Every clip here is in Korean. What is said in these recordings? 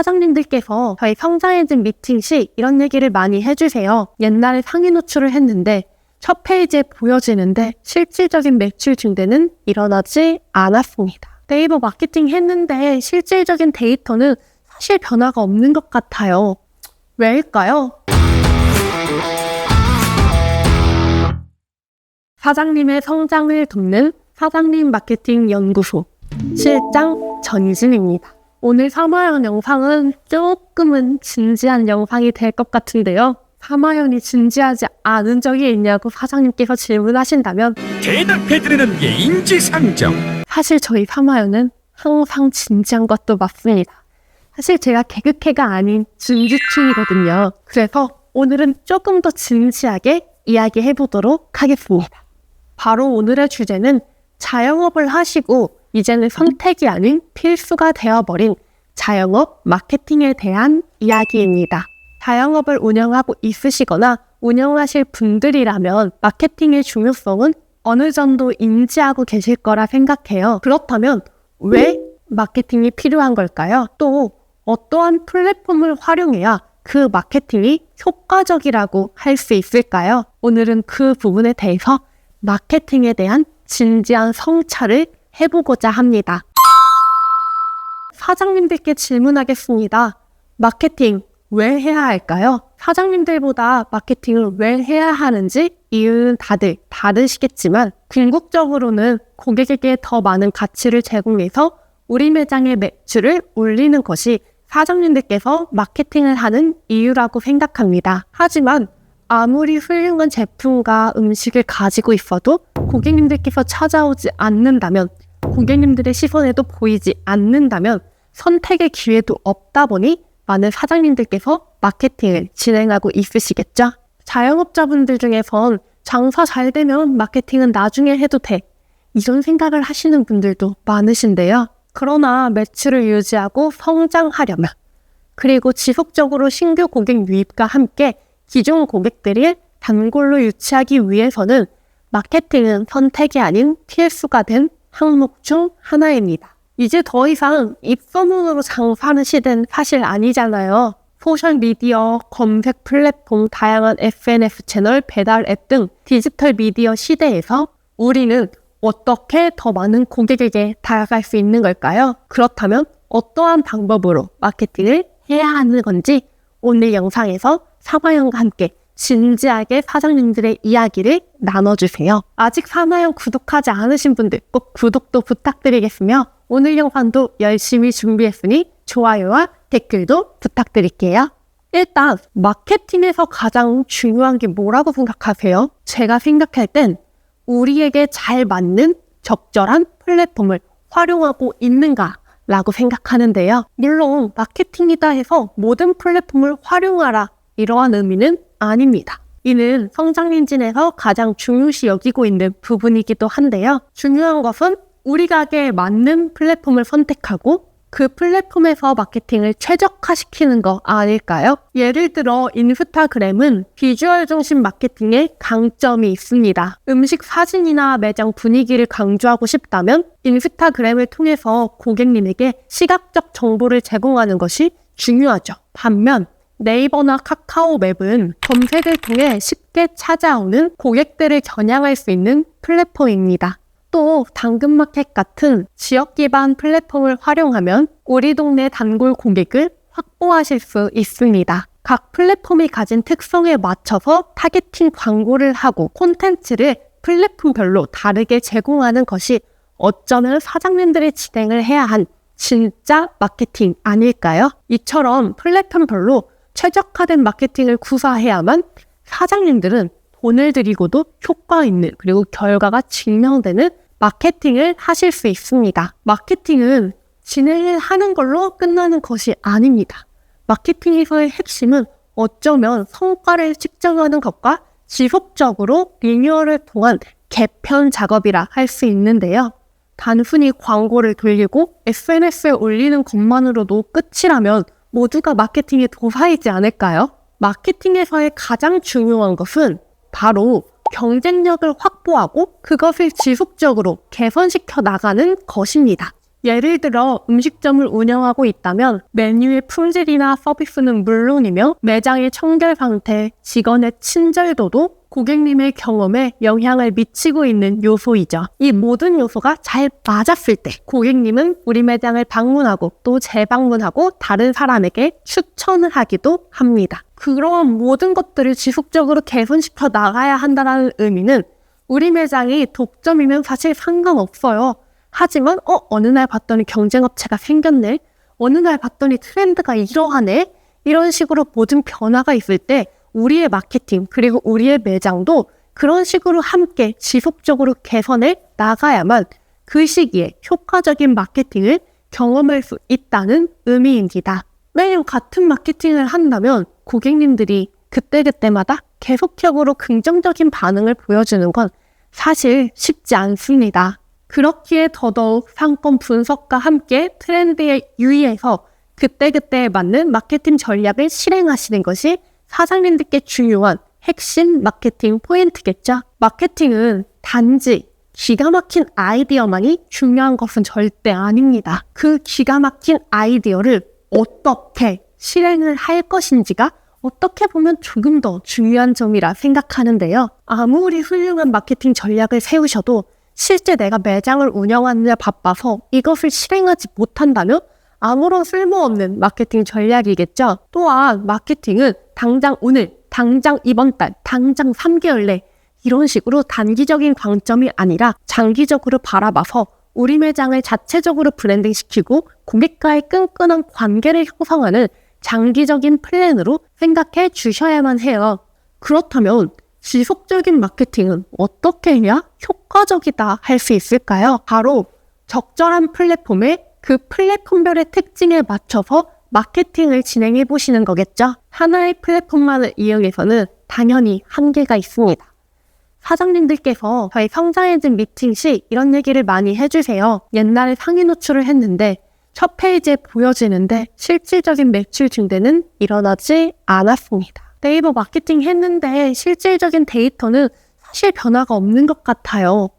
사장님들께서 저희 성장해진 미팅 시 이런 얘기를 많이 해주세요. 옛날에 상위 노출을 했는데 첫 페이지에 보여지는데 실질적인 매출 증대는 일어나지 않았습니다. 네이버 마케팅 했는데 실질적인 데이터는 사실 변화가 없는 것 같아요. 왜일까요? 사장님의 성장을 돕는 사장님 마케팅 연구소 실장 전진입니다. 오늘 3화연 영상은 조금은 진지한 영상이 될 것 같은데요. 3화연이 진지하지 않은 적이 있냐고 사장님께서 질문하신다면 대답해드리는 게 인지상정. 사실 저희 3화연은 항상 진지한 것도 맞습니다. 사실 제가 개그캐가 아닌 준지충이거든요. 그래서 오늘은 조금 더 진지하게 이야기해 보도록 하겠습니다. 바로 오늘의 주제는 자영업을 하시고 이제는 선택이 아닌 필수가 되어버린 자영업 마케팅에 대한 이야기입니다. 자영업을 운영하고 있으시거나 운영하실 분들이라면 마케팅의 중요성은 어느 정도 인지하고 계실 거라 생각해요. 그렇다면 왜 마케팅이 필요한 걸까요? 또 어떠한 플랫폼을 활용해야 그 마케팅이 효과적이라고 할 수 있을까요? 오늘은 그 부분에 대해서 마케팅에 대한 진지한 성찰을 해보고자 합니다. 사장님들께 질문하겠습니다. 마케팅 왜 해야 할까요? 사장님들보다 마케팅을 왜 해야 하는지 이유는 다들 다르시겠지만 궁극적으로는 고객에게 더 많은 가치를 제공해서 우리 매장의 매출을 올리는 것이 사장님들께서 마케팅을 하는 이유라고 생각합니다. 하지만 아무리 훌륭한 제품과 음식을 가지고 있어도 고객님들께서 찾아오지 않는다면 고객님들의 시선에도 보이지 않는다면 선택의 기회도 없다 보니 많은 사장님들께서 마케팅을 진행하고 있으시겠죠? 자영업자분들 중에선 장사 잘 되면 마케팅은 나중에 해도 돼. 이런 생각을 하시는 분들도 많으신데요. 그러나 매출을 유지하고 성장하려면 그리고 지속적으로 신규 고객 유입과 함께 기존 고객들을 단골로 유치하기 위해서는 마케팅은 선택이 아닌 필수가 된 항목 중 하나입니다. 이제 더 이상 입소문으로 장사하는 시대는 사실 아니잖아요. 소셜미디어, 검색 플랫폼, 다양한 SNS 채널, 배달 앱 등 디지털 미디어 시대에서 우리는 어떻게 더 많은 고객에게 다가갈 수 있는 걸까요? 그렇다면 어떠한 방법으로 마케팅을 해야 하는 건지 오늘 영상에서 사과형과 함께 진지하게 사장님들의 이야기를 나눠주세요. 아직 사마형 구독하지 않으신 분들 꼭 구독도 부탁드리겠으며 오늘 영상도 열심히 준비했으니 좋아요와 댓글도 부탁드릴게요. 일단 마케팅에서 가장 중요한 게 뭐라고 생각하세요? 제가 생각할 땐 우리에게 잘 맞는 적절한 플랫폼을 활용하고 있는가 라고 생각하는데요. 물론 마케팅이다 해서 모든 플랫폼을 활용하라 이러한 의미는 아닙니다. 이는 성장 엔진에서 가장 중요시 여기고 있는 부분이기도 한데요. 중요한 것은 우리 가게에 맞는 플랫폼을 선택하고 그 플랫폼에서 마케팅을 최적화시키는 거 아닐까요? 예를 들어 인스타그램은 비주얼 중심 마케팅에 강점이 있습니다. 음식 사진이나 매장 분위기를 강조하고 싶다면 인스타그램을 통해서 고객님에게 시각적 정보를 제공하는 것이 중요하죠. 반면 네이버나 카카오 맵은 검색을 통해 쉽게 찾아오는 고객들을 겨냥할 수 있는 플랫폼입니다. 또 당근마켓 같은 지역 기반 플랫폼을 활용하면 우리 동네 단골 고객을 확보하실 수 있습니다. 각 플랫폼이 가진 특성에 맞춰서 타겟팅 광고를 하고 콘텐츠를 플랫폼별로 다르게 제공하는 것이 어쩌면 사장님들이 진행을 해야 한 진짜 마케팅 아닐까요? 이처럼 플랫폼별로 최적화된 마케팅을 구사해야만 사장님들은 돈을 들이고도 효과 있는 그리고 결과가 증명되는 마케팅을 하실 수 있습니다. 마케팅은 진행을 하는 걸로 끝나는 것이 아닙니다. 마케팅에서의 핵심은 어쩌면 성과를 측정하는 것과 지속적으로 리뉴얼을 통한 개편 작업이라 할 수 있는데요. 단순히 광고를 돌리고 SNS에 올리는 것만으로도 끝이라면 모두가 마케팅에 도사이지 않을까요? 마케팅에서의 가장 중요한 것은 바로 경쟁력을 확보하고 그것을 지속적으로 개선시켜 나가는 것입니다. 예를 들어 음식점을 운영하고 있다면 메뉴의 품질이나 서비스는 물론이며 매장의 청결 상태, 직원의 친절도도 고객님의 경험에 영향을 미치고 있는 요소이죠. 이 모든 요소가 잘 맞았을 때 고객님은 우리 매장을 방문하고 또 재방문하고 다른 사람에게 추천을 하기도 합니다. 그러한 모든 것들을 지속적으로 개선시켜 나가야 한다는 의미는 우리 매장이 독점이면 사실 상관없어요. 하지만 어 어느 날 봤더니 경쟁업체가 생겼네. 어느 날 봤더니 트렌드가 이러하네. 이런 식으로 모든 변화가 있을 때 우리의 마케팅 그리고 우리의 매장도 그런 식으로 함께 지속적으로 개선해 나가야만 그 시기에 효과적인 마케팅을 경험할 수 있다는 의미입니다. 매년 같은 마케팅을 한다면 고객님들이 그때그때마다 계속적으로 긍정적인 반응을 보여주는 건 사실 쉽지 않습니다. 그렇기에 더더욱 상권 분석과 함께 트렌드에 유의해서 그때그때에 맞는 마케팅 전략을 실행하시는 것이 사장님들께 중요한 핵심 마케팅 포인트겠죠. 마케팅은 단지 기가 막힌 아이디어만이 중요한 것은 절대 아닙니다. 그 기가 막힌 아이디어를 어떻게 실행을 할 것인지가 어떻게 보면 조금 더 중요한 점이라 생각하는데요. 아무리 훌륭한 마케팅 전략을 세우셔도 실제 내가 매장을 운영하느냐 바빠서 이것을 실행하지 못한다면 아무런 쓸모없는 마케팅 전략이겠죠. 또한 마케팅은 당장 오늘, 당장 이번 달, 당장 3개월 내 이런 식으로 단기적인 관점이 아니라 장기적으로 바라봐서 우리 매장을 자체적으로 브랜딩시키고 고객과의 끈끈한 관계를 형성하는 장기적인 플랜으로 생각해 주셔야만 해요. 그렇다면 지속적인 마케팅은 어떻게 해야 효과적이다 할 수 있을까요? 바로 적절한 플랫폼에 그 플랫폼별의 특징에 맞춰서 마케팅을 진행해 보시는 거겠죠. 하나의 플랫폼만을 이용해서는 당연히 한계가 있습니다. 사장님들께서 저희 성장해진 미팅 시 이런 얘기를 많이 해주세요. 옛날에 상위 노출을 했는데 첫 페이지에 보여지는데 실질적인 매출 증대는 일어나지 않았습니다. 네이버 마케팅 했는데 실질적인 데이터는 사실 변화가 없는 것 같아요.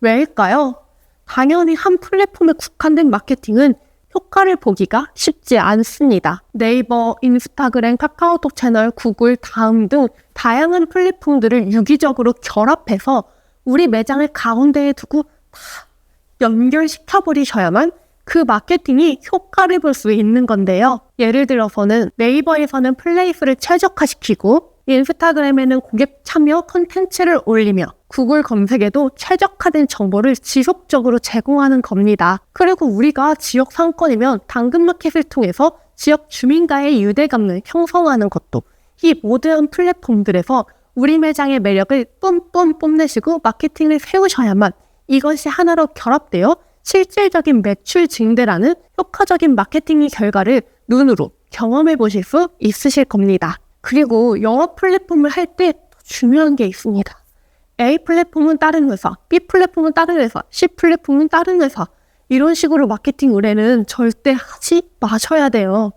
왜일까요? 당연히 한 플랫폼에 국한된 마케팅은 효과를 보기가 쉽지 않습니다. 네이버, 인스타그램, 카카오톡 채널, 구글, 다음 등 다양한 플랫폼들을 유기적으로 결합해서 우리 매장을 가운데에 두고 다 연결시켜버리셔야만 그 마케팅이 효과를 볼 수 있는 건데요. 예를 들어서는 네이버에서는 플레이스를 최적화시키고 인스타그램에는 고객 참여 콘텐츠를 올리며 구글 검색에도 최적화된 정보를 지속적으로 제공하는 겁니다. 그리고 우리가 지역 상권이면 당근마켓을 통해서 지역 주민과의 유대감을 형성하는 것도 이 모든 플랫폼들에서 우리 매장의 매력을 뿜뿜 뽐내시고 마케팅을 세우셔야만 이것이 하나로 결합되어 실질적인 매출 증대라는 효과적인 마케팅의 결과를 눈으로 경험해 보실 수 있으실 겁니다. 그리고 여러 플랫폼을 할 때 중요한 게 있습니다. A 플랫폼은 다른 회사, B 플랫폼은 다른 회사, C 플랫폼은 다른 회사. 이런 식으로 마케팅 의뢰는 절대 하지 마셔야 돼요.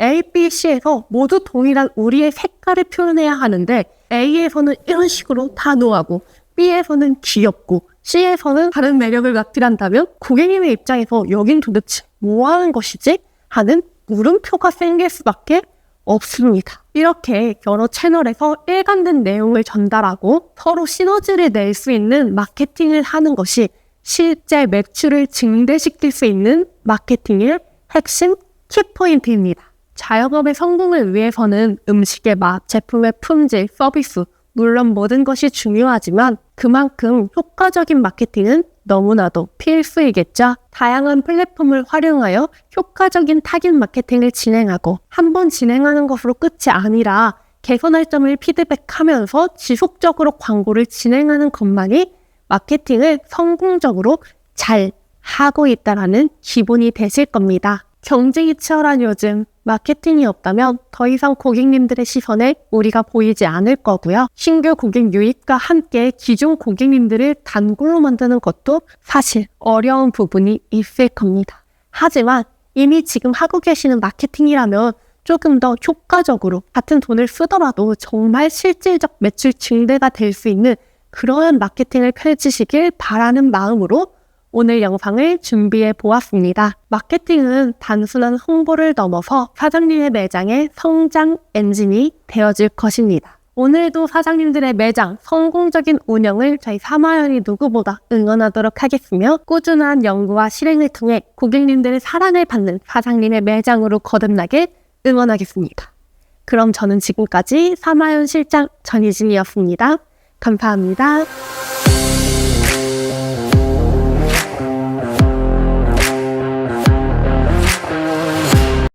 A, B, C에서 모두 동일한 우리의 색깔을 표현해야 하는데 A에서는 이런 식으로 단호하고 B에서는 귀엽고 C에서는 다른 매력을 나타낸다면 고객님의 입장에서 여긴 도대체 뭐 하는 것이지? 하는 물음표가 생길 수밖에 없습니다. 이렇게 여러 채널에서 일관된 내용을 전달하고 서로 시너지를 낼 수 있는 마케팅을 하는 것이 실제 매출을 증대시킬 수 있는 마케팅의 핵심 키포인트입니다. 자영업의 성공을 위해서는 음식의 맛, 제품의 품질, 서비스, 물론 모든 것이 중요하지만 그만큼 효과적인 마케팅은 너무나도 필수이겠죠. 다양한 플랫폼을 활용하여 효과적인 타깃 마케팅을 진행하고 한 번 진행하는 것으로 끝이 아니라 개선할 점을 피드백하면서 지속적으로 광고를 진행하는 것만이 마케팅을 성공적으로 잘 하고 있다라는 기본이 되실 겁니다. 경쟁이 치열한 요즘 마케팅이 없다면 더 이상 고객님들의 시선에 우리가 보이지 않을 거고요. 신규 고객 유입과 함께 기존 고객님들을 단골로 만드는 것도 사실 어려운 부분이 있을 겁니다. 하지만 이미 지금 하고 계시는 마케팅이라면 조금 더 효과적으로 같은 돈을 쓰더라도 정말 실질적 매출 증대가 될 수 있는 그러한 마케팅을 펼치시길 바라는 마음으로 오늘 영상을 준비해 보았습니다. 마케팅은 단순한 홍보를 넘어서 사장님의 매장의 성장 엔진이 되어줄 것입니다. 오늘도 사장님들의 매장 성공적인 운영을 저희 사마연이 누구보다 응원하도록 하겠으며 꾸준한 연구와 실행을 통해 고객님들의 사랑을 받는 사장님의 매장으로 거듭나게 응원하겠습니다. 그럼 저는 지금까지 사마연 실장 전희진이었습니다. 감사합니다.